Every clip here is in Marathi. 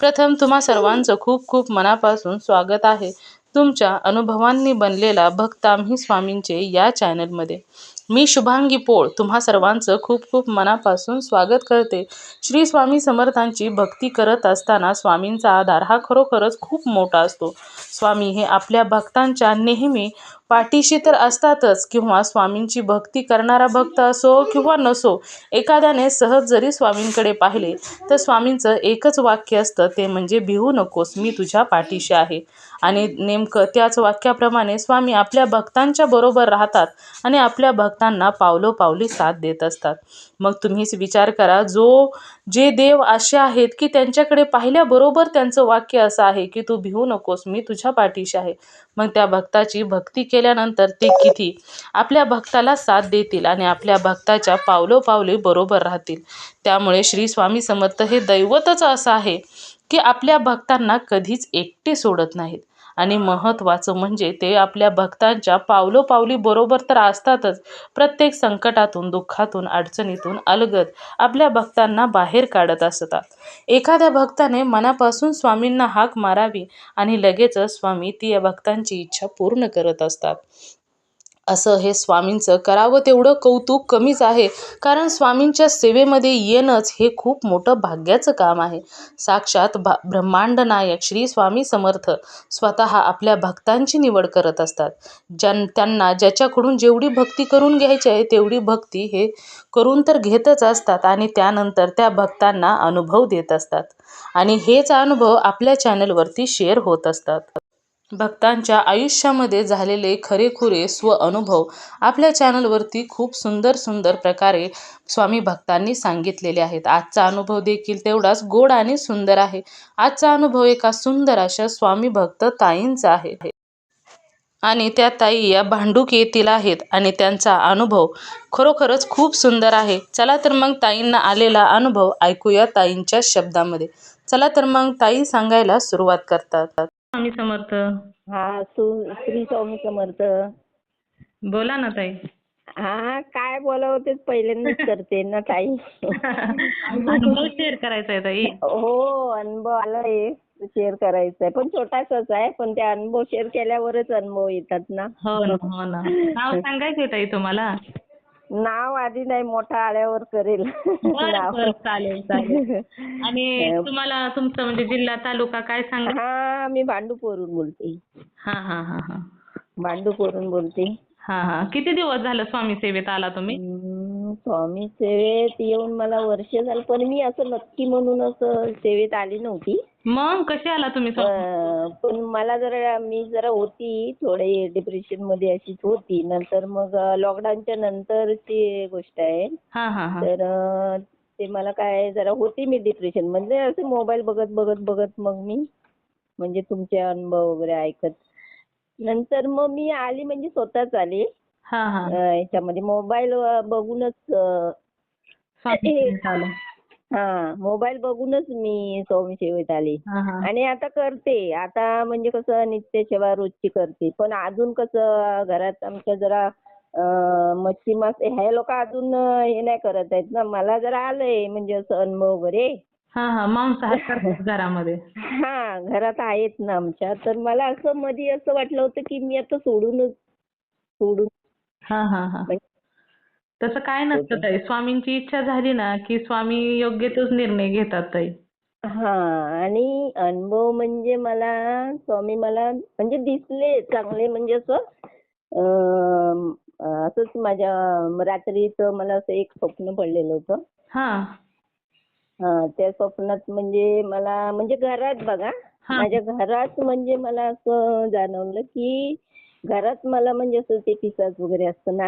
प्रथम तुम्हा सर्वांचं खूप खूप मनापासून स्वागत आहे. तुमच्या अनुभवांनी बनलेला भक्त आम्ही स्वामींचे या चॅनलमध्ये. मी शुभांगी पोळ तुम्हा सर्वांचं खूप खूप मनापासून स्वागत करते. श्री स्वामी समर्थांची भक्ती करत असताना स्वामींचा आधार हा खरोखरच खूप मोठा असतो. स्वामी हे आपल्या भक्तांच्या नेहमी पाठीशी तर असतातच किंवा स्वामींची भक्ती करणारा भक्त असो किंवा नसो एखाद्याने सहज जरी स्वामींकडे पाहिले तर स्वामींचं एकच वाक्य असतं ते म्हणजे भिवू नकोस मी तुझ्या पाठीशी आहे. आणि नेमकं त्याच वाक्याप्रमाणे स्वामी आपल्या भक्तांच्या बरोबर राहतात आणि आपल्या भक्तांना पावलोपावली साथ देत असतात. मग तुम्हीच विचार करा जो जे देव असे आहेत की त्यांच्याकडे पाहिल्याबरोबर त्यांचं वाक्य असं आहे की तू भिवू नकोस मी तुझ्या पाठीशी आहे. मग त्या भक्ताची भक्ती केल्यानंतर ते किती? आपल्या भक्ताला साथ देतील आणि आपल्या भक्ताच्या पावलोपावली बरोबर राहतील. त्यामुळे श्री स्वामी समर्थ हे दैवतच असं आहे की आपल्या भक्तांना कधीच एकटे सोडत नाहीत. आणि महत्त्वाचं म्हणजे ते आपल्या भक्तांच्या पावलोपावली बरोबर तर असतातच. प्रत्येक संकटातून दुःखातून अडचणीतून अलगद आपल्या भक्तांना बाहेर काढत असतात. एखाद्या भक्ताने मनापासून स्वामींना हाक मारावी आणि लगेचच स्वामी ती या भक्तांची इच्छा पूर्ण करत असतात. असं हे स्वामींचं करावं तेवढं कौतुक कमीच आहे. कारण स्वामींच्या सेवेमध्ये येणंच हे खूप मोठं भाग्याचं काम आहे. साक्षात भा ब्रह्मांड नायक श्री स्वामी समर्थ स्वतः आपल्या भक्तांची निवड करत असतात. ज्यां त्यांना ज्याच्याकडून जेवढी भक्ती करून घ्यायची आहे तेवढी भक्ती हे करून तर घेतच असतात आणि त्यानंतर त्या भक्तांना अनुभव देत असतात. आणि हेच अनुभव आपल्या चॅनलवरती शेअर होत असतात. भक्तांच्या आयुष्यामध्ये झालेले खरेखुरे स्व अनुभव आपल्या चॅनलवरती खूप सुंदर सुंदर प्रकारे स्वामी भक्तांनी सांगितलेले आहेत. आजचा अनुभव देखील तेवढाच गोड आणि सुंदर आहे. आजचा अनुभव एका सुंदर अशा स्वामी भक्त ताईंचा आहे. आणि त्या ताई या भांडूक येथील आहेत आणि त्यांचा अनुभव खरोखरच खूप सुंदर आहे. चला तर मग ताईंना आलेला अनुभव ऐकूया ताईंच्या शब्दामध्ये. चला तर मग ताई सांगायला सुरुवात करतात. स्वामी समर्थ. हा सु श्री स्वामी समर्थ. बोला ना ताई. हा काय बोलावं तेच पहिल्यांदाच करते ना ताई. अनुभव शेअर करायचा आहे ताई. हो अनुभव आलाय शेअर करायचा आहे पण छोटासाच आहे पण ते अनुभव शेअर केल्यावरच अनुभव येतात ना. हो ना हो ना. नाव सांगायचंय ताई तुम्हाला. नाव आधी नाही मोठा आल्यावर करेल. बरं, बरं, चालेल चालेल. आणि तुम्हाला तुमचं म्हणजे जिल्हा तालुका काय सांगा? हा मी भांडूपवरून बोलते. हा हा हा हा. भांडूपवरून बोलते. हा हा. किती दिवस झालं स्वामी सेवेत आला तुम्ही? हम्म, स्वामी सेवेत येऊन मला वर्ष झालं पण मी असं नक्की म्हणून असं सेवेत आली नव्हती. मग कसे आला तुम्ही? अं, पण मला जरा मी जरा होती थोडे डिप्रेशनमध्ये अशीच होती. नंतर मग लॉकडाऊनच्या नंतरची गोष्ट आहे. हा हा हा. तर अं, ते मला काय जरा होती मी डिप्रेशन म्हणजे असं मोबाईल बघत बघत बघत मग मी म्हणजे तुमचे अनुभव वगैरे ऐकत. नंतर मग मी आली म्हणजे स्वतःच आली. हा हा. याच्यामध्ये मोबाईल बघूनच अं. हा मोबाईल बघूनच मी स्वामी सेवेत आली. आणि आता करते. आता म्हणजे कसं नित्य सेवा रोजची करते. पण अजून कसं घरात आमच्या जरा मच्छी मास हे लोक अजून हे नाही करत आहेत ना. मला जरा आलंय म्हणजे असं अनुभव वगैरे. हा हा. मांसाहार करतात घरामध्ये. हा घरात आहेत ना आमच्या. तर मला असं मध्ये असं वाटलं होतं की मी आता सोडूनच सोडून हा हा हा. म्हणजे तसं काय नसतं ताई. स्वामींची इच्छा झाली ना की स्वामी योग्य तोच निर्णय घेतात ताई. हा आणि अनुभव म्हणजे मला स्वामी मला म्हणजे दिसले चांगले म्हणजे असं अं, असंच माझ्या रात्रीचं मला असं एक स्वप्न पडलेलं होतं. हा. हा त्या स्वप्नात म्हणजे मला म्हणजे घरात बघा हा. माझ्या घरात म्हणजे मला असं जाणवलं की घरात मला म्हणजे असं ते पिसाज वगैरे असतं ना.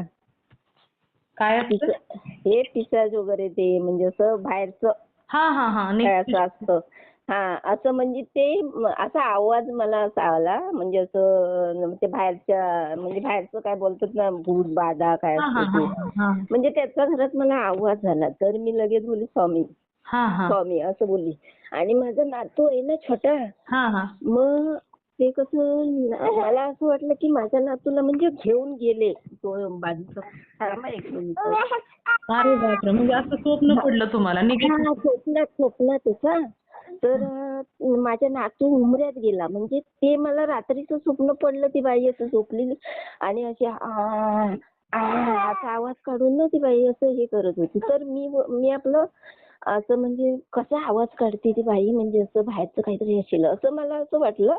काय असतं? पिसा- हे पिसाज वगैरे ते म्हणजे असं बाहेरचं हा हा हा काय. असं असतं हा असं म्हणजे ते म- असा आवाज मला असा आला म्हणजे असं ते बाहेरच्या म्हणजे बाहेरचं काय बोलतात ना भूत बाधा काय हा, हा, असतं ते हा, हा. म्हणजे त्याचा घरात मला आवाज झाला तर मी लगेच बोलली स्वामी हा, हा. स्वामी असं बोलली आणि माझा नातू आहे ना छोटा हा, हा. मग ते कसं मला असं वाटलं की माझ्या नातूला म्हणजे घेऊन गेले तो बाजूचा थांबा एक मिनिट. अरे बापरे म्हणजे असं स्वप्न पडलं तुम्हाला निगेटिव्ह हा स्वप्नात स्वप्नात त्याचा तर अं, माझ्या नातू उमऱ्यात गेला. म्हणजे ते मला रात्रीचं स्वप्न पडलं ती बाई असं झोपलेली. आणि अशी आ, आ, असा आवाज काढून ना ती बाई असं हे करत होती. तर मी मी आपलं असं म्हणजे कसा आवाज काढते ती बाई म्हणजे असं बाहेरचं काहीतरी असेल असं मला असं वाटलं.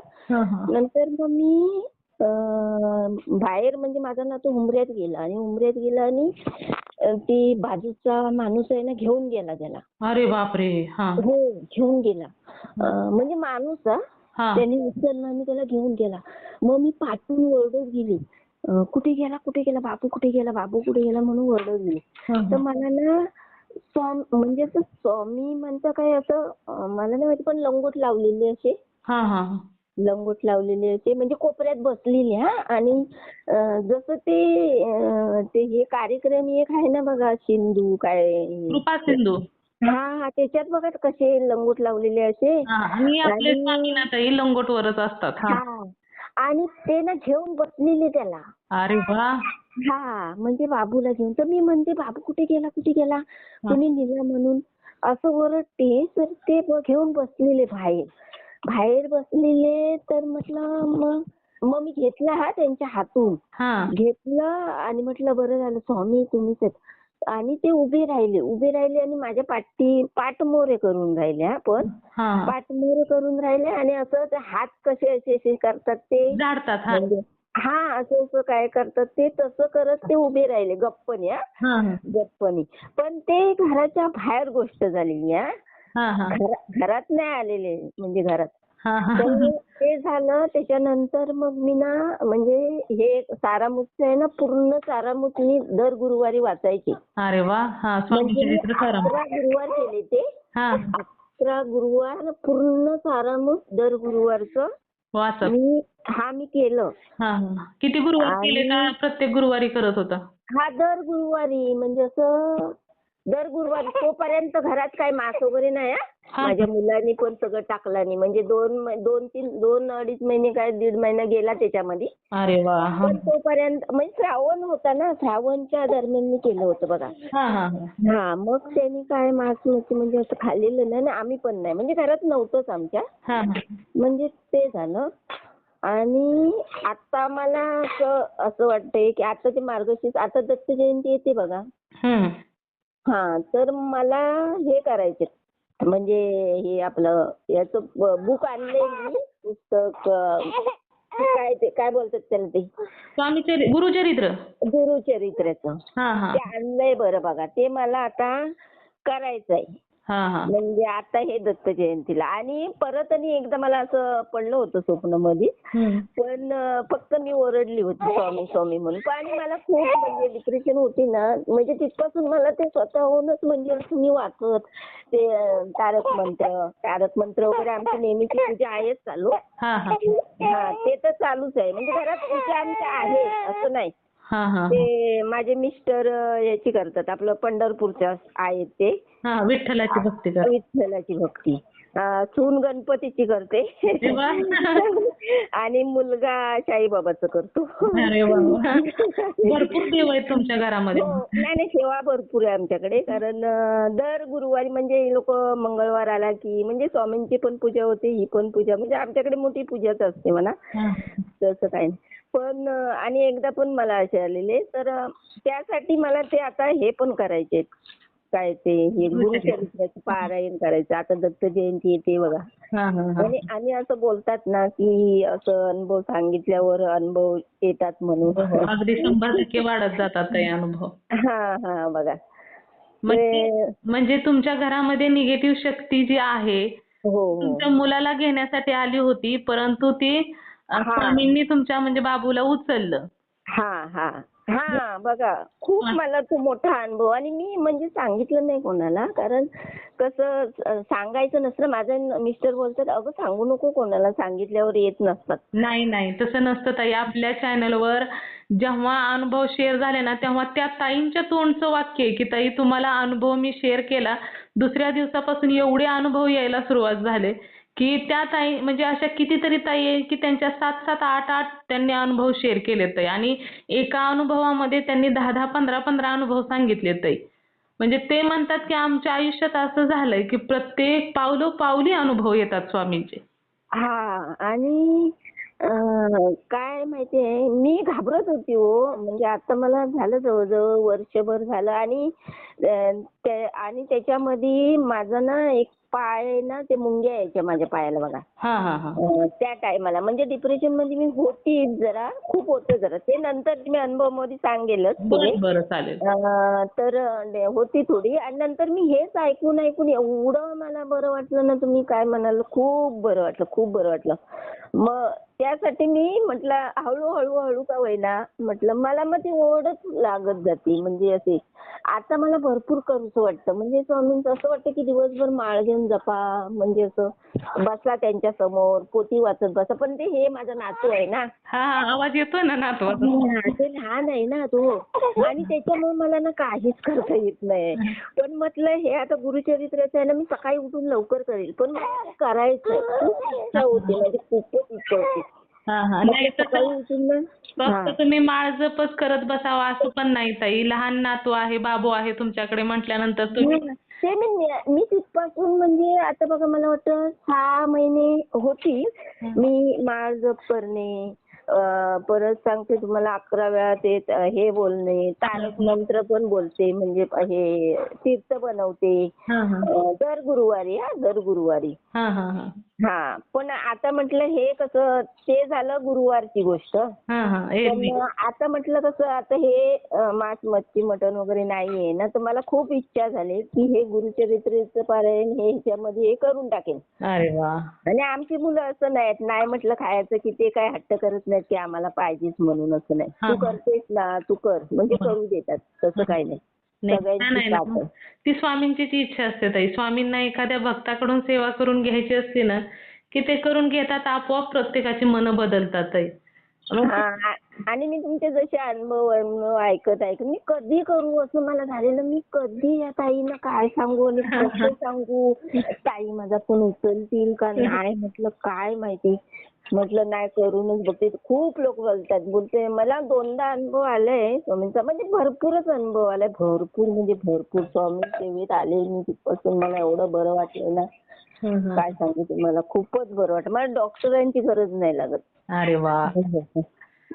नंतर मग मी अं, बाहेर म्हणजे माझा नातू उमऱ्यात गेला आणि उमऱ्यात गेला आणि अं, ती बाजूचा माणूस आहे ना घेऊन गेला त्याला. अरे बापरे हा. हो घेऊन गेला. अं, म्हणजे माणूस हा हा. त्याने उचलला आणि त्याला घेऊन गेला. मग मी पाठून ओरडत गेली. अं, कुठे गेला कुठे गेला बाबू कुठे गेला बाबू कुठे गेला? म्हणून ओरडत गेली. हा, तर हा. मला ना स्वाम- म्हणजे असं स्वामी म्हणता काय असं मला नाही माहिती पण लंगोट लावलेले असे. हा हा हा. लंगोट लावलेले असे म्हणजे कोपऱ्यात बसलेली हा. आणि जसं ते ते हे कार्यक्रम एक आहे ना बघा सिंधू काय कृपा सिंधू. हा हा त्याच्यात बघा कसे लंगोट लावलेले असे. आणि आपले आणि- स्वामीनाथही लंगोटवरच असतात. हा आणि ते ना घेऊन बसलेले त्याला. अरे वा. हा म्हणजे बाबूला घेऊन. तर मी म्हणते बाबू कुठे गेला कुठे गेला? कुणी नेला म्हणून. असं ओरडते तर ते घेऊन बसलेले बाहेर. बाहेर बसलेले तर म्हटलं मग मग मी घेतला हा त्यांच्या हातून. हा. घेतलं आणि म्हटलं बरं झालं स्वामी तुम्हीच आहेत. आणि ते उभे राहिले. उभे राहिले आणि माझ्या पाठी पाठमोरे करून राहिले हा पण हा. पाठमोरे करून राहिले आणि असं ते हात कसे असे असे करतात ते हा. म्हणजे हा असं असं काय करतात ते तसं करत ते उभे राहिले गप्पनी हा. गप्पनी. पण ते घराच्या बाहेर गोष्ट झालेली हा. हा हा. घरा- घरात नाही आलेले म्हणजे घरात. तर ते झालं त्याच्यानंतर मग मी ना म्हणजे हे सारामृतचं आहे ना पूर्ण सारामृत मी दर गुरुवारी वाचायचे. अरे वा हा म्हणजे सारामृत. अकरा गुरुवार केले ते. हा. अकरा गुरुवार पूर्ण सारामृत दर गुरुवारचं मी हा मी केलं. किती गुरुवार केले का प्रत्येक गुरुवारी करत होता? हा दर गुरुवारी. म्हणजे असं दर गुरुवारी तोपर्यंत घरात काही मास वगैरे नाही. माझ्या मुलांनी पण सगळं टाकलं नाही म्हणजे दोन दोन तीन दोन अडीच महिने काय दीड महिना गेला त्याच्यामध्ये. हा पण तोपर्यंत म्हणजे श्रावण होता ना श्रावणच्या दरम्यान मी केलं होतं बघा. हा हा हा. हा मग त्यांनी काय मास नव्हते म्हणजे असं खाल्लेलं नाही आणि आम्ही पण नाही. म्हणजे घरात नव्हतंच आमच्या. म्हणजे ते झालं. आणि आता मला असं असं वाटतंय की आता ते मार्गशीर्ष आता दत्त जयंती येते बघा. हा तर मला हे करायचे. म्हणजे हे आपलं याचं बुक आणलंय मी पुस्तक काय ते काय बोलतात त्याला ते? गुरुचरित्र गुरुचरित्राचं हा. ते आणलंय बरं बघा. ते मला आता करायचंय. म्हणजे आता हे दत्त जयंतीला. आणि परत आणि एकदा मला असं पडलं होतं स्वप्नामध्ये. पण फक्त मी ओरडली होती स्वामी स्वामी म्हणून. पण आणि मला खूप म्हणजे डिप्रेशन होती ना. म्हणजे तिथपासून मला ते स्वतःहूनच म्हणजे असं मी वाचत ते तारक मंत्र तारक मंत्र वगैरे आमची नेहमीची पूजा आहेच चालू. हा ते तर चालूच आहे. म्हणजे घरात पूजा आमच्या आहे असं नाही. ते माझे मिस्टर याची करतात. आपलं पंढरपूरच्या आहेत ते. हा विठ्ठलाची भक्ती कर विठ्ठलाची भक्ती. सून गणपतीची करते. वा. आणि मुलगा साईबाबाचं करतो. अरे वा वा. भरपूर देव आहेत तुमच्या घरामध्ये. हो. नाही नाही सेवा भरपूर आहे आमच्याकडे. कारण अं, दर गुरुवारी म्हणजे लोक मंगळवार आला की म्हणजे स्वामींची पण पूजा होते ही पण पूजा. म्हणजे आमच्याकडे मोठी पूजाच असते म्हणा. हा. तसं काही नाही. पण अं, आणि एकदा पण मला असे आलेले. तर अं, त्यासाठी मला ते आता हे पण करायचे काय ते? हे गुरुचरित्राचं पारायण करायचं. आता दत्त जयंती येते बघा. हा हा हा. आणि आणि असं बोलतात ना की असं अनुभव सांगितल्यावर अनुभव येतात म्हणून. अगदी शंभर टक्के वाढत जातात ते अनुभव. हा हा बघा. म्हणजे म्हणजे तुमच्या घरामध्ये निगेटिव्ह शक्ती जी आहे हो हो. तुमच्या मुलाला घेण्यासाठी आली होती परंतु ती हा. स्वामींनी तुमच्या म्हणजे बाबूला उचललं. हा हा. हा बघा खूप मला तो मोठा अनुभव आणि मी म्हणजे सांगितलं नाही कोणाला कारण कसं सांगायचं नसतं. माझं मिस्टर बोलतात अगं सांगू नको कोणाला सांगितल्यावर येत नसतात. नाही नाही तसं नसतं ताई. आपल्या चॅनलवर जेव्हा अनुभव शेअर झाले ना तेव्हा त्या ताईंच्या तोंडचं वाक्य आहे की ताई तुम्हाला अनुभव मी शेअर केला. दुसऱ्या दिवसापासून एवढे अनुभव यायला सुरुवात झाले. की त्या ताई म्हणजे अशा कितीतरी ताई आहे की त्यांच्या सात सात आठ आठ त्यांनी अनुभव शेअर केलेत आहे आणि एका अनुभवामध्ये त्यांनी दहा दहा पंधरा पंधरा अनुभव सांगितलेत आहे म्हणजे ते म्हणतात की आमच्या आयुष्यात असं झालंय की प्रत्येक पावलोपावली अनुभव येतात स्वामींचे. हा आणि अं, काय माहितीये मी घाबरत होती हो. म्हणजे आता मला झालं जवळजवळ वर्षभर झालं आणि अं, त्या- आणि त्याच्यामध्ये माझं ना एक पाय ना ते मुंग्या यायच्या माझ्या पायाला बघा. हा हा हा. अं, त्या टायमाला. म्हणजे डिप्रेशनमध्ये मी होती जरा खूप होतं जरा. ते नंतर मी अनुभवमध्ये सांगेलच पुढे. बरं बरं चालेल. अं, तर अं, होती थोडी. आणि नंतर मी हेच ऐकून ऐकून एवढं मला बरं वाटलं ना तुम्ही काय म्हणाल खूप बरं वाटलं खूप बरं वाटलं. मग त्यासाठी मी म्हटलं हळूहळू हळू का होईना म्हटलं मला मग ती ओढच लागत जाते. म्हणजे असे आता मला भरपूर करूच वाटतं. म्हणजे स्वामींचं असं वाटतं की दिवसभर माळ घेऊन जपा. म्हणजे असं बसा त्यांच्यासमोर पोती वाचत बसा. पण ते हे माझं नातू आहे ना. हा आवाज येतोय ना हा, ते लहान आहे ना तो. आणि त्याच्यामुळे मला ना काहीच करता येत नाही. पण म्हटलं हे आता गुरुचरित्राचं आहे ना मी सकाळी उठून लवकर करेल. पण मला करायचं खूप इच्छा होती. म्हणजे खूपच हा हा. हा. फक्त तुम्ही माळ जपच करत बसावा असं पण नाही ताई. लहान नातू आहे बाबू आहे तुमच्याकडे म्हटल्यानंतर तुम्ही ते मी मी तिथपासून म्हणजे आता बघा मला वाटतं सहा महिने होती मी माळ जप करणे परत सांगते तुम्हाला अकरा वेळा ते हे बोलणे तारक मंत्र पण बोलते. म्हणजे हे तीर्थ बनवते. हा हा. दर गुरुवारी हा दर गुरुवारी. हा पण आता म्हटलं हे कसं ते झालं गुरुवारची गोष्ट. हा हा पण एरवी आता म्हटलं कसं आता हे अं, मांस मच्छी मटण वगैरे नाहीये ना तर मला खूप इच्छा झाली की हे गुरुचरित्राचं पारायण हे ह्याच्यामध्ये हे करून टाकेन. अरे वा. आणि आमची मुलं असं नाहीत नाही म्हटलं खायचं की ते काय हट्ट करत नाहीत की आम्हाला पाहिजेच म्हणून असं नाही. हा, तू हा. करतेस ना तू कर म्हणजे करू देतात तसं काही नाही. नाही. ती स्वामींची ती इच्छा असते ताई. स्वामींना एखाद्या भक्ताकडून सेवा करून घ्यायची असते ना की ते करून घेतात आपोआप प्रत्येकाची मनं बदलतात ताई. आणि मी तुमचे जसे अनुभव अनुभव ऐकत ऐकत मी कधी करू असं मला झालेलं मी कधी या ताईंना काय सांगू आणि कसं सांगू? ताई माझा फोन उचलतील का नाही? म्हटलं काय माहिती? म्हटलं नाही करूनच बघते. खूप लोक बोलतात बोलते मला दोनदा अनुभव आलाय स्वामींचा. म्हणजे भरपूरच अनुभव आलाय भरपूर म्हणजे भरपूर. स्वामी सेवेत आले मी तिथपासून मला एवढं बरं वाटलं ना. काय सांगू तुम्हाला खूपच बरं वाटलं. मला डॉक्टरांची गरज नाही लागत. अरे वा.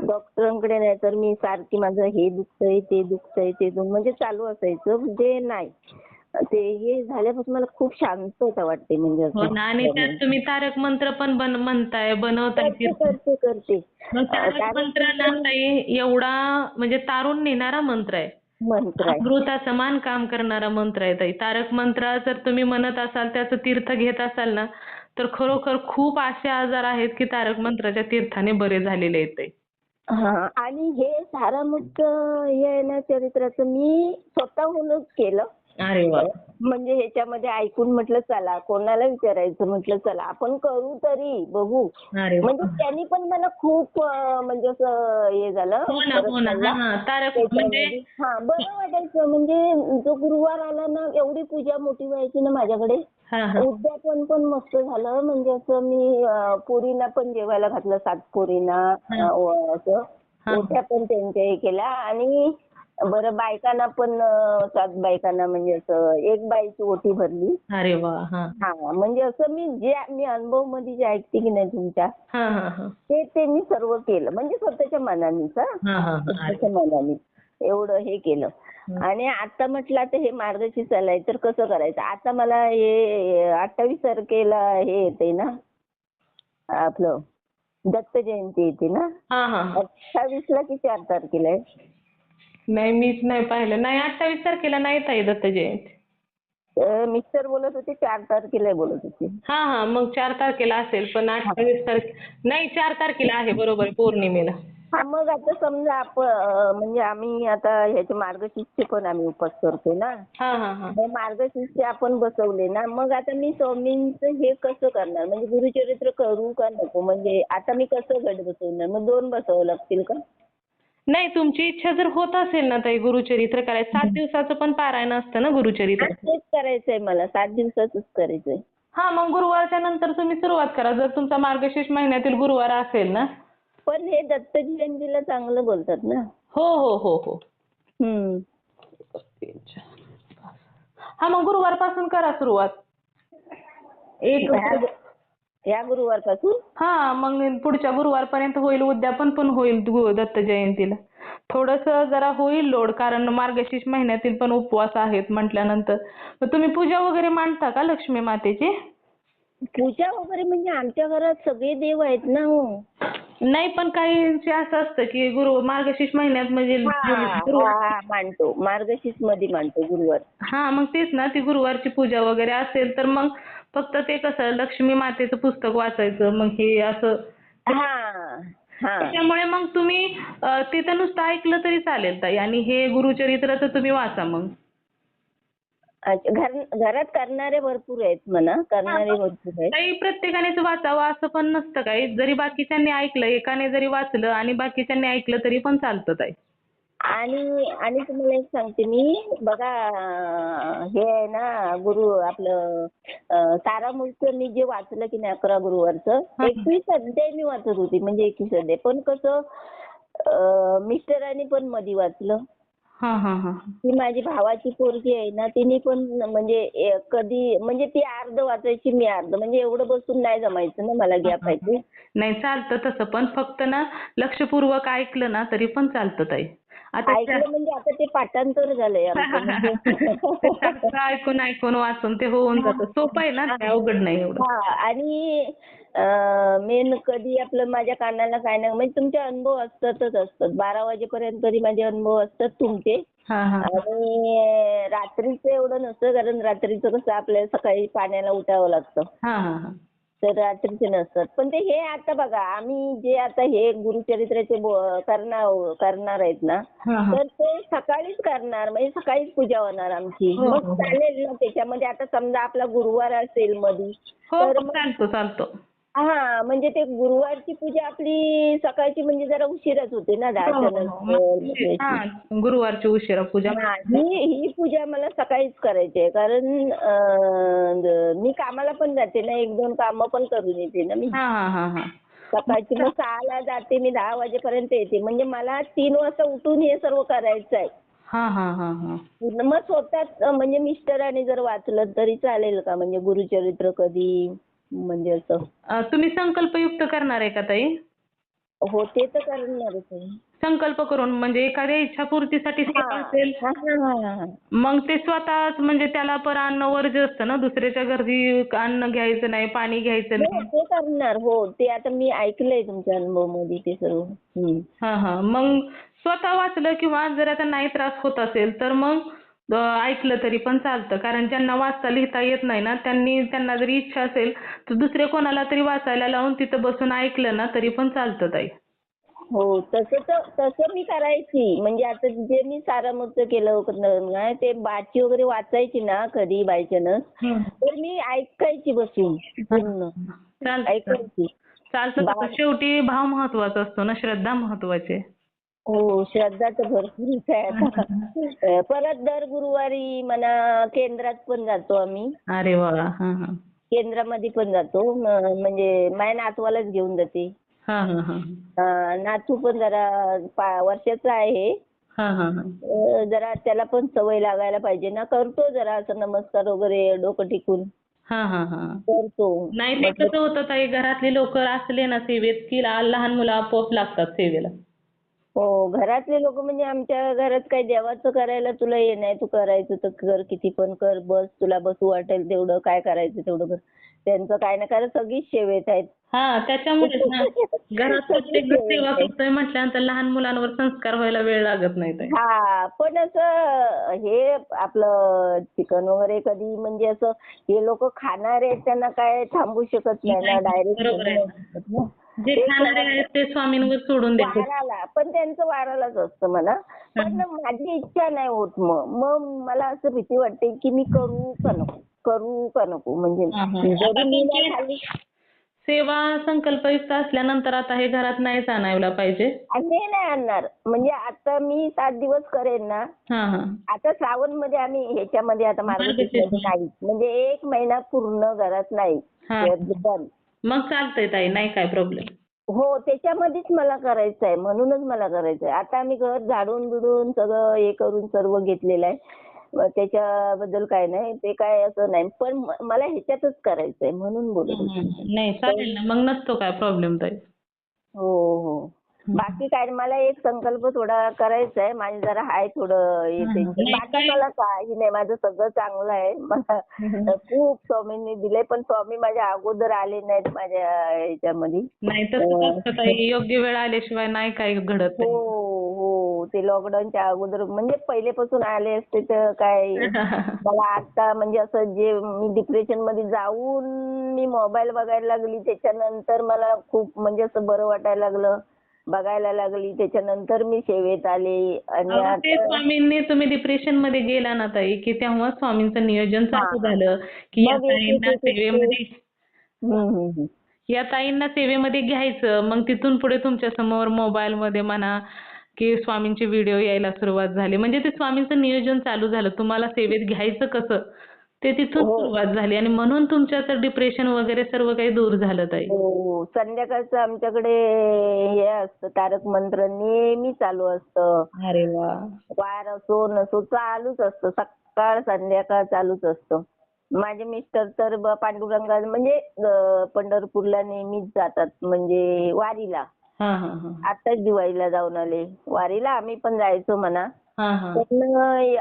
डॉक्टरांकडे नाही तर मी सारखी माझं हे दुखतंय ते दुखतंय ते दुख म्हणजे चालू असायचं म्हणजे नाही. ते हे झाल्यापासून मला खूप शांतता वाटते म्हणजे हो असं. ना आणि त्यात तुम्ही तारक मंत्र पण बन म्हणताय बनवताय करते करते करते. मग तारक मंत्र ना ताई एवढा म्हणजे तारून नेणारा मंत्र आहे. मंत्र आहे. समान काम करणारा मंत्र आहे ताई. तारक मंत्र जर तुम्ही म्हणत असाल त्याचं तीर्थ घेत असाल ना तर खरोखर खूप असे आजार आहेत की तारक मंत्राच्या तीर्थाने बरे झालेले आहेत ताई. हा आणि हे हे आहे ना चरित्राचं मी स्वतःहूनच केलं. अरे वा. म्हणजे ह्याच्यामध्ये ऐकून म्हटलं चला कोणाला विचारायचं? म्हटलं चला आपण करू तरी बघू. अरे वा. म्हणजे त्यांनी पण मला खूप अं, म्हणजे असं हे झालं. हो ना हो ना. हा, हा तारक म्हणजे त्याच्यामध्ये. हा बरं वाटायचं. म्हणजे जो गुरुवार आला ना एवढी पूजा मोठी व्हायची ना माझ्याकडे. हा हा. उद्यापन पण मस्त झालं. म्हणजे असं मी अं, पोरींना पण जेवायला घातलं सात पोरींना असं. हा. पण त्यांच्या हे केल्या. आणि बरं बायकांना पण सात बायकांना म्हणजे असं एक बाईची ओटी भरली. अरे वा हा. हा म्हणजे असं मी जे मी अनुभवमध्ये जे ऐकते की नाही तुमच्या हा हा हा. ते ते मी सर्व केलं. म्हणजे स्वतःच्या मनानेच हा हा हा. हा अरे स्वतःच्या मनाने एवढं हे केलं. आणि आता म्हटलं आता हे मार्गशीर्ष आलाय तर कसं करायचं? आता मला हे अठ्ठावीस तारखेला हे येते ना आपलं दत्त जयंती येते ना? हा हा हा. अठ्ठावीस ला की चार तारखेला आहे? नाही मीच नाही पाहिलं. नाही अठ्ठावीस तारखेला नाही ताई दत्त जयंती मिस्टर बोलत होते चार तारखेला बोलत होते. हा हा मग चार तारखेला असेल पण अठ्ठावीस तारखे नाही चार तारखेला आहे बरोबर पौर्णिमेला. हा मग आता समजा आपण म्हणजे आम्ही आता ह्याचे मार्गशीर्षचे पण आम्ही उपास करतो ना. हा हा हा. मग मार्गशीर्षचे आपण बसवले ना मग आता मी स्वामींचं हे कसं करणार? म्हणजे गुरुचरित्र करू का नको? म्हणजे आता मी कसं घट बसवणार? मग दोन बसवावं लागतील का? नाही तुमची इच्छा जर होत असेल ना ताई गुरुचरित्र करायचं सात दिवसाचं पण पारायण असतं ना गुरुचरित्र. तेच करायचंय मला सात दिवसाचंच करायचंय. हा मग गुरुवारच्या नंतर तुम्ही सुरुवात करा जर तुमचा मार्गशीर्ष महिन्यातील गुरुवार असेल ना. पण हे दत्त जयंतीला चांगलं बोलतात ना. हो हो हो हो. हम्म. हा मग गुरुवारपासून करा सुरुवात. एक ह्या- ह्या गुरुवारपासून? हा मग पुढच्या गुरुवारपर्यंत होईल उद्यापन पण होईल गु- दत्त जयंतीला. थोडस जरा होईल लोड कारण मार्गशीर्ष महिन्यातील पण उपवास आहेत म्हटल्यानंतर. मग तुम्ही पूजा वगैरे मांडता का लक्ष्मी मातेची? पूजा वगैरे म्हणजे आमच्या घरात सगळे देव आहेत ना हो. नाही पण काहींचे असं असतं की गुरु मार्गशीर्ष महिन्यात म्हणजे हा, गुरुवार. हा, मांडतो. मार्गशीर्षमध्ये मांडतो गुरुवार. हा मग तेच ना ती गुरुवारची पूजा वगैरे असेल तर मग फक्त ते कसं लक्ष्मी मातेचं पुस्तक वाचायचं मग हे असं. हा हा. त्याच्यामुळे मग तुम्ही अं, तिथं नुसतं ऐकलं तरी चालेल ताई. आणि हे गुरुचरित्राचं तुम्ही वाचा मग. अच्छा घर घरात करणारे भरपूर आहेत म्हणा करणारे भरपूर आहेत. ताई प्रत्येकानेच वाचावं असं पण नसतं काही. जरी बाकीच्यांनी ऐकलं एकाने जरी वाचलं आणि बाकीच्यांनी ऐकलं तरी पण चालतं ताई. आणि आणि तुम्हाला एक सांगते मी. बघा हे आहे ना गुरु आपलं अं, तारामूलचं मी जे वाचलं की नाही अकरा गुरुवारचं एकवीस अध्याय मी वाचत होती म्हणजे एकवीस अध्याय. पण कसं अं, मिस्टरांनी पण मध्ये वाचलं. हा हा हा ती माझी भावाची पोरगी आहे ना तिने पण म्हणजे ए- कधी म्हणजे ती अर्ध वाचायची मी अर्ध. म्हणजे एवढं बसून नाही जमायचं ना मला घ्यापायची नाही चालतं तसं. पण फक्त ना लक्षपूर्वक ऐकलं ना तरी पण चालतं ताई. ऐकलं म्हणजे आता ते पाठांतर झालंय म्हणजे. ऐकून ऐकून वाचून ते होऊन जातं. सोपं आहे ना? ते अवघड नाही एवढं. हा आणि मेन कधी आपलं माझ्या कानाला काय नाही म्हणजे तुमचे अनुभव असतातच असतात. बारा वाजेपर्यंत तरी माझे अनुभव असतात तुमचे. आणि रात्रीचं एवढं नसतं कारण रात्रीचं कसं आपल्याला सकाळी पाण्याला उठावं लागतं. तर रात्रीचे नसतात. पण ते हे आता बघा आम्ही जे आता हे गुरुचरित्राचे करणार करणार आहेत ना तर ते सकाळीच करणार म्हणजे सकाळीच पूजा होणार आमची. हो, मग हो. चालेल ना त्याच्यामध्ये आता समजा आपला गुरुवार असेल मधी हो तर मग- चालतो चालतो. हा म्हणजे ते गुरुवारची पूजा आपली सकाळची म्हणजे जरा उशिराच होते ना हो, दहाच्या हो, हो. नंतर हा गुरुवारची उशिरा पूजा हा, ही पूजा मला सकाळीच करायची आहे. कारण अं, मी कामाला पण जाते ना एक दोन कामं पण करून येते ना मी. हा हा हा हा. सकाळची मग सहाला जाते मी दहा वाजेपर्यंत येते. म्हणजे मला तीन वाजता उठून हे सर्व करायचं आहे. हा हा हा हा. मग स्वतःच म्हणजे मिस्टरांनी जर वाचलं तरी चालेल का? म्हणजे गुरुचरित्र कधी? म्हणजे असं. अं, तुम्ही संकल्पयुक्त करणार आहे का ताई? हो ते तर करणारच आहे संकल्प करून म्हणजे एखाद्या इच्छापूर्तीसाठी सेवा असेल हा, हा, हा, हा. मग ते स्वतःच म्हणजे त्याला पर अन्न वर्ज्य असतं ना दुसऱ्याच्या घरी अन्न घ्यायचं नाही पाणी घ्यायचं हो, नाही. ते करणार. हो ते आता मी ऐकलंय तुमच्या अनुभवमध्ये ते सर्व. हम्म. हा हा. मग स्वतः वाचलं किंवा जर आता नाही त्रास होत असेल तर मग ऐकलं तरी पण चालतं. कारण ज्यांना वाचता लिहिता येत नाही ना त्यांनी त्यांना जरी इच्छा असेल तर दुसरे कोणाला तरी वाचायला लावून तिथं बसून ऐकलं ना तरी पण चालतं ताई. हो तसं तर तसं मी करायची. म्हणजे आता जे मी सारामृत केलं ते बाची वगैरे वाचायची ना कधी बायचान्स तर मी ऐकायची बसून पूर्ण. ऐकायची. शेवटी भाव महत्त्वाचा असतो ना श्रद्धा महत्वाची. हो श्रद्धा तर भरपूरच आहे आता. परत दर गुरुवारी म्हणा केंद्रात पण जातो आम्ही. अरे वा हा हा. केंद्रामध्ये पण जातो. म्हणजे माझ्या नातवालाच घेऊन जाते. हा हा हा. अं, नातू पण जरा पा- वर्षाचा आहे. हा हा हा. अं, जरा त्याला पण सवय लागायला पाहिजे ना. करतो जरा असं नमस्कार वगैरे डोकं टेकून. हा हा हा. करतो. नाही ते कसं होतं ताई घरातले लोक असले ना सेवेत की लहान मुलं आपोआप लागतात सेवेला. हो घरातले लोक म्हणजे आमच्या घरात काही देवाचं करायला तुला हे नाही तू करायचं तर कर किती पण कर बस तुला बसू वाटेल तेवढं काय करायचं तेवढं कर. त्यांचं काय ना कारण सगळीच सेवेत आहेत. हा त्याच्यामुळेच ना. घरात प्रत्येक सेवा करतोय म्हटल्यानंतर लहान मुलांवर संस्कार व्हायला वेळ लागत नाही हा पण असं हे आपलं चिकन वगैरे कधी म्हणजे असं हे लोक खाणारे आहेत त्यांना काय थांबू शकत नाही ना. डायरेक्ट जे खाणारे आहेत ते स्वामींवर सोडून देतात वाराला पण त्यांचं वारालाच असतं म्हणा. पण माझी इच्छा नाही होत मग मग मला असं भीती वाटते की मी करू का नको? करू का नको? म्हणजे. जरी आता मी तुमची- नाही खाल्ली सेवा संकल्पयुक्त असल्यानंतर आता हे घरात नाहीच आणायला पाहिजे. आणि हे नाही आणणार. म्हणजे आता मी सात दिवस करेन ना. हा हा. आता श्रावणमध्ये आम्ही ह्याच्यामध्ये आता मार्गशीर्षमध्ये नाही म्हणजे एक महिना पूर्ण घरात नाही. बंद मग चालतंय ताई नाही काय प्रॉब्लेम हो त्याच्यामध्येच मला करायचं आहे म्हणूनच मला करायचं आहे आता आम्ही घर झाडून बिडून सगळं हे करून सर्व घेतलेलं आहे. मग त्याच्याबद्दल काय नाही ते काय असं नाही. पण म- मला ह्याच्यातच करायचं आहे म्हणून बोलत होते. नाही चालेल ना. मग नसतो काय प्रॉब्लेम ताई. हो हो. बाकी काय मला एक संकल्प थोडा करायचा आहे. माझे जरा आहे थोडं हे हं, बाकी काय- मला काही नाही. माझं सगळं चांगलं आहे. मला खूप स्वामींनी दिलंय. पण स्वामी माझ्या अगोदर आले नाहीत माझ्या नाही असतं ताई. योग्य वेळ आल्याशिवाय नाही काय घडत हो हो. ते लॉकडाऊनच्या अगोदर म्हणजे पहिलेपासून आले असते तर काय मला आता म्हणजे असं जे मी डिप्रेशनमध्ये जाऊन मी मोबाईल बघायला लागली त्याच्यानंतर मला खूप म्हणजे असं बरं वाटायला लागलं. बघायला लागली त्याच्यानंतर मी सेवेत आले आणि अहो, ते आता स्वामींनी तुम्ही डिप्रेशनमध्ये गेला ना ताई की तेव्हा स्वामींचं नियोजन चालू हा. झालं की या मग एक- ताईंना सेवेमध्ये हम्म, हम्म, हम्म. या ताईंना सेवेमध्ये घ्यायचं मग तिथून पुढे तुमच्यासमोर मोबाईल मध्ये म्हणा की स्वामींचे व्हिडिओ यायला सुरुवात झाली म्हणजे ते स्वामींचं नियोजन चालू झालं तुम्हाला सेवेत घ्यायचं कसं ते तिथून हो. सुरुवात झाली आणि म्हणून तुमचं डिप्रेशन वगैरे सर्व काही दूर झालं ताई. हो संध्याकाळचं आमच्याकडे हे असतं तारक मंत्र नेहमी चालू असतं. अरे वा. वार असो नसो चालूच असतं. सकाळ संध्याकाळ चालूच असतं. माझे मिस्टर तर ब- पांडुरंगा म्हणजे अं, पंढरपूरला नेहमीच जातात म्हणजे वारीला. हा हा हा. आताच दिवाळीला जाऊन आले. वारीला आम्ही पण जायचो म्हणा. हा हा. पण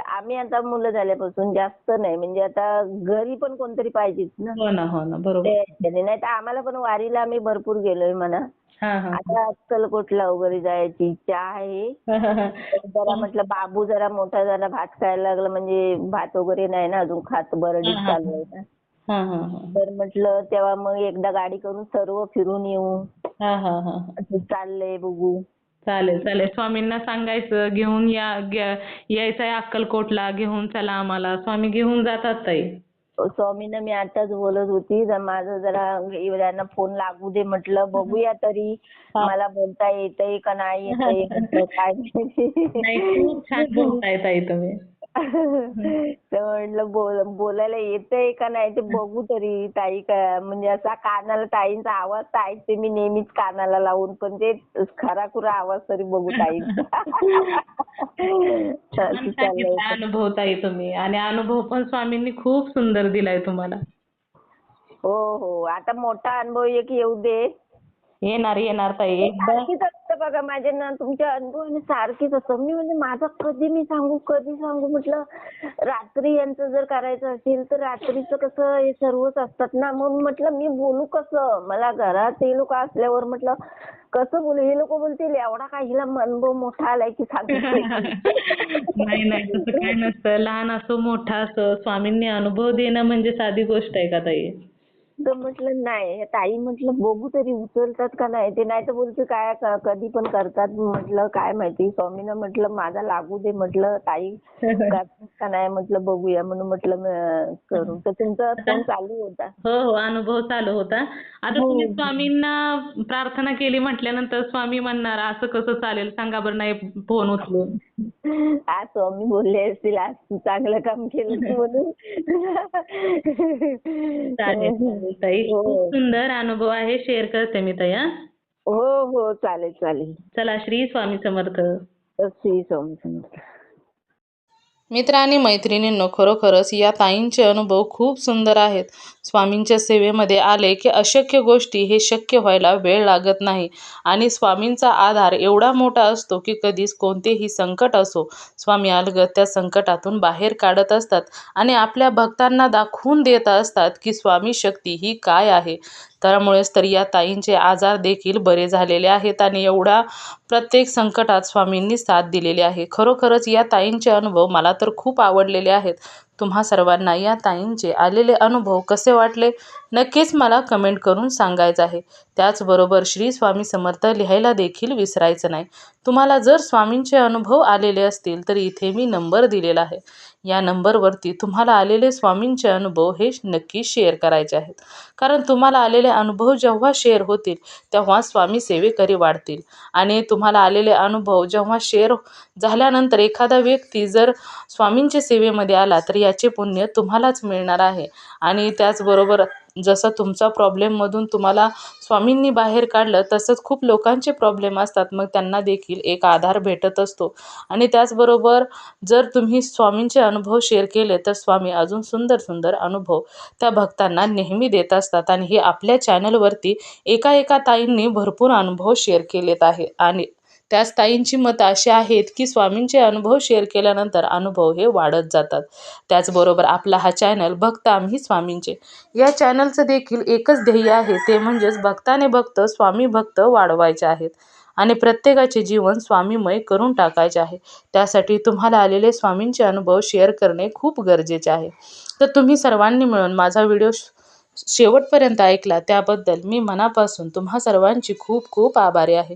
आम्ही आता मुलं झाल्यापासून जास्त नाही. म्हणजे आता घरी पण कोणतरी पाहिजेच ना. हो ना हो ना. बरोबर. नाही तर आम्हाला पण वारीला आम्ही भरपूर गेलोय म्हणा. हा हा. आता अक्कलकोटला वगैरे जायची इच्छा आहे. जरा म्हटलं बाबू जरा मोठा झाला भात खायला लागला म्हणजे भात वगैरे नाही ना अजून खात बरडीत हा, हा. चालू आहे ना. हा हा हा. तर म्हटलं तेव्हा मग एकदा गाडी करून सर्व फिरून येऊ. हा हा हा. असं चाललंय बघू. चालेल चालेल. स्वामींना सांगायचं घेऊन या ग्या- यायचंय अक्कलकोटला घेऊन चला आम्हाला. स्वामी घेऊन जातात ताई. स्वामींना मी आताच बोलत होती तर माझं जरा फोन लागू दे म्हटलं बघूया तरी. मला बोलता येतंय का नाही येतंय म्हटलं काय नाही खूप छान बोलताय ताई तुम्ही. तर म्हटलं बोल बोलायला येतंय का नाही ते बघू तरी. ताई का म्हणजे असा कानाला ताईंचा आवाज तर ऐकते मी नेहमीच कानाला लावून पण ते खराखुरा आवाज तरी बघू ताईंचा. अनुभव ताई तुम्ही? आणि अनुभव पण स्वामींनी खूप सुंदर दिलाय तुम्हाला. हो हो. आता मोठा अनुभव एक येऊ दे. येणार येणार ताई एकदा. सारखीच असतं बघा माझे ना तुमच्या अनुभवाने सारखीच असतं. मी म्हणजे माझं कधी मी सांगू कधी सांगू म्हटलं रात्री यांचं जर करायचं असेल तर रात्रीचं कसं हे सर्वच असतात ना. मग म्हटलं मी बोलू कसं? मला घरात हे लोक असल्यावर म्हटलं कसं बोलू? हे लोक बोलतील एवढा काय हिला अनुभव मोठा आलाय की नाही नाही तसं काय नसतं. लहान असो मोठा असो स्वामींनी अनुभव देणं म्हणजे साधी गोष्ट आहे का ताई? तर म्हटलं नाही ताई म्हटलं बघू तरी उचलतात का नाही? ते नाही तर बोलते काय क- कधी पण करतात. म्हटलं काय माहिती? स्वामीनं म्हटलं माझा लागू दे. म्हटलं ताई करतात का नाही? म्हटलं बघूया. म्हणून म्हटलं म- करू. तर तुमचा फोन चालू होता. हो हो अनुभव चालू होता. आता हो. तुम्ही स्वामींना प्रार्थना केली म्हटल्यानंतर स्वामी म्हणणार असं कसं चालेल? सांगा बरं नाही फोन उचलून. आज स्वामी बोलले असतील आज तू चांगलं काम केलं म्हणून. चालेल चालेल. ताई. हो. खूप सुंदर अनुभव आहे. शेअर करते मी ताई हा. हो हो. चालेल चालेल. चला श्री स्वामी समर्थ. श्री स्वामी समर्थ. मित्र आणि मैत्रिणींनो खरोखरच या ताईंचे अनुभव खूप सुंदर आहेत. स्वामींच्या सेवेमध्ये आले की अशक्य गोष्टी हे शक्य व्हायला वेळ लागत नाही. आणि स्वामींचा आधार एवढा मोठा असतो की कधीच कोणतेही संकट असो स्वामी अलगद त्या संकटातून बाहेर काढत असतात आणि आपल्या भक्तांना दाखवून देत असतात की स्वामी शक्ती ही काय आहे. त्यामुळेच तर या ताईंचे आजार देखील बरे झालेले आहेत आणि एवढा प्रत्येक संकटात स्वामींनी साथ दिलेली आहे. खरोखरच या ताईंचे अनुभव मला तर खूप आवडलेले आहेत. तुम्हा सर्वांना या ताईंचे आलेले अनुभव कसे वाटले? नक्कीच मला कमेंट करून सांगायचं आहे. त्याचबरोबर श्री स्वामी समर्थ लिहायला देखील विसरायचं नाही. तुम्हाला जर स्वामींचे अनुभव आलेले असतील तर इथे मी नंबर दिलेला आहे. या नंबरवरती तुम्हाला आलेले स्वामींचे अनुभव हे नक्की शेअर करायचे आहेत. कारण तुम्हाला आलेले अनुभव जेव्हा शेअर होतील तेव्हा स्वामी सेवेकरी वाढतील. आणि तुम्हाला आलेले अनुभव जेव्हा शेअर झाल्यानंतर एखादा व्यक्ती जर स्वामींच्या सेवेमध्ये आला तर याचे पुण्य तुम्हालाच मिळणार आहे. आणि त्याचबरोबर जसं तुमचा प्रॉब्लेममधून तुम्हाला स्वामींनी बाहेर काढलं तसंच खूप लोकांचे प्रॉब्लेम असतात. मग त्यांना देखील एक आधार भेटत असतो. आणि त्याचबरोबर जर तुम्ही स्वामींचे अनुभव शेअर केले तर स्वामी अजून सुंदर सुंदर अनुभव त्या भक्तांना नेहमी देत असतात. आणि हे आपल्या चॅनलवरती एका एका ताईंनी भरपूर अनुभव शेअर केलेत आहे. आणि त्याच ताईंची मतं अशी आहेत की स्वामींचे अनुभव शेअर केल्यानंतर अनुभव हे वाढत जातात. त्याचबरोबर आपला हा चॅनल भक्त आम्ही स्वामींचे. या चॅनलचं देखील एकच ध्येय आहे ते म्हणजेच भक्ताने भक्त स्वामी भक्त वाढवायचे आहेत. आणि प्रत्येकाचे जीवन स्वामीमय करून टाकायचे आहे. त्यासाठी तुम्हाला आलेले स्वामींचे अनुभव शेअर करणे खूप गरजेचे आहे. तर तुम्ही सर्वांनी मिळून माझा व्हिडिओ शेवटपर्यंत ऐकला त्याबद्दल मी मनापासून तुम्हा सर्वांची खूप खूप आभारी आहे.